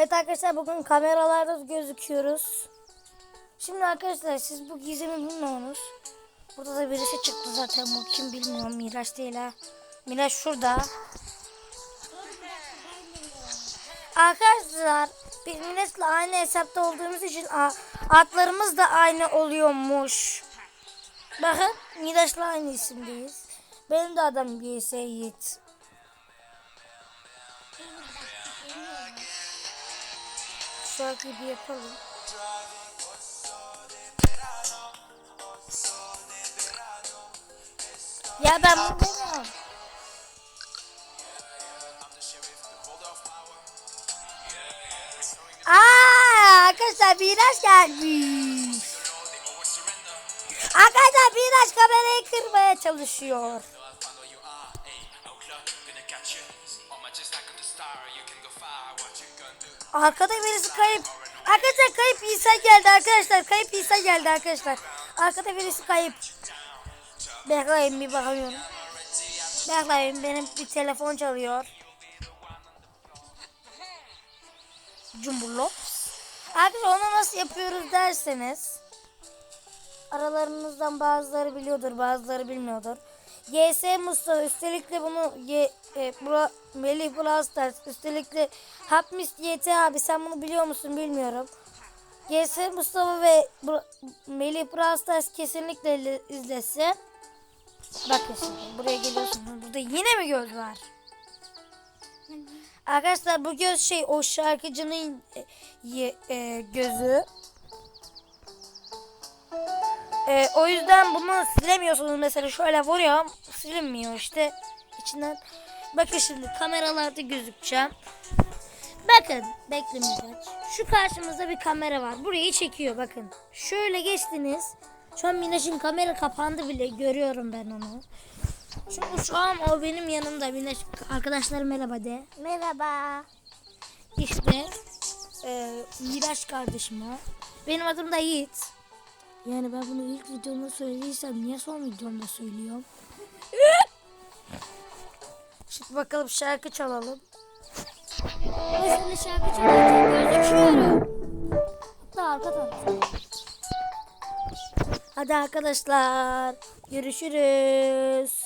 Evet arkadaşlar bugün kameralarda gözüküyoruz. Şimdi arkadaşlar siz bu gizemi bilmiyorsunuz. Burada da birisi çıktı zaten bu kim bilmiyorum Miraç değil ha. Miraç şurada. Arkadaşlar biz Miraç'la aynı hesapta olduğumuz için a- adlarımız da aynı oluyormuş. Bakın Miraç'la aynı isimdeyiz. Benim de adım GS Yiğit. Şarkıyı bir yapalım. Ya ben bunu demiyorum. Aa, arkadaşlar Miraç gelmiş. Arkadaşlar Miraç kamerayı kırmaya çalışıyor. Arkada birisi kayıp. Arkadaşlar kayıp İsa geldi arkadaşlar. Kayıp İsa geldi arkadaşlar. Arkada birisi kayıp. Bekleyin bir bakıyorum. Bekleyin benim bir telefon çalıyor. Cumburlops. Arkadaşlar onu nasıl yapıyoruz derseniz. Aralarınızdan bazıları biliyordur bazıları bilmiyordur. GS Mustafa üstelik de bunu G, e, Bra, Melih Blasters üstelik de Hapmis YT abi sen bunu biliyor musun bilmiyorum. GS Mustafa ve Bra, Melih Blasters kesinlikle izlesin. Bakın şimdi buraya geliyorsunuz. Burada yine mi göz var? Arkadaşlar bu göz şey o şarkıcının e, e, gözü. E, o yüzden bunu silemiyorsunuz mesela şöyle vuruyorum silinmiyor işte içinden. Bakın şimdi kameralarda gözükeceğim. Bakın beklemeyeceğiz. Şu karşımızda bir kamera var. Burayı çekiyor bakın. Şöyle geçtiniz. Şu an Minaş'ın kamera kapandı bile görüyorum ben onu. Çünkü şu an o benim yanımda. Minaş arkadaşlar merhaba de. Merhaba. İşte e, Miraç kardeşim o. Benim adım da Yiğit. Yani ben bunu ilk videomda söylediysem niye son videomda söylüyorum? Şimdi bakalım şarkı çalalım. Mesela şarkı çalarken gözüküyorum. Hatta arka tarafta. Hadi arkadaşlar görüşürüz.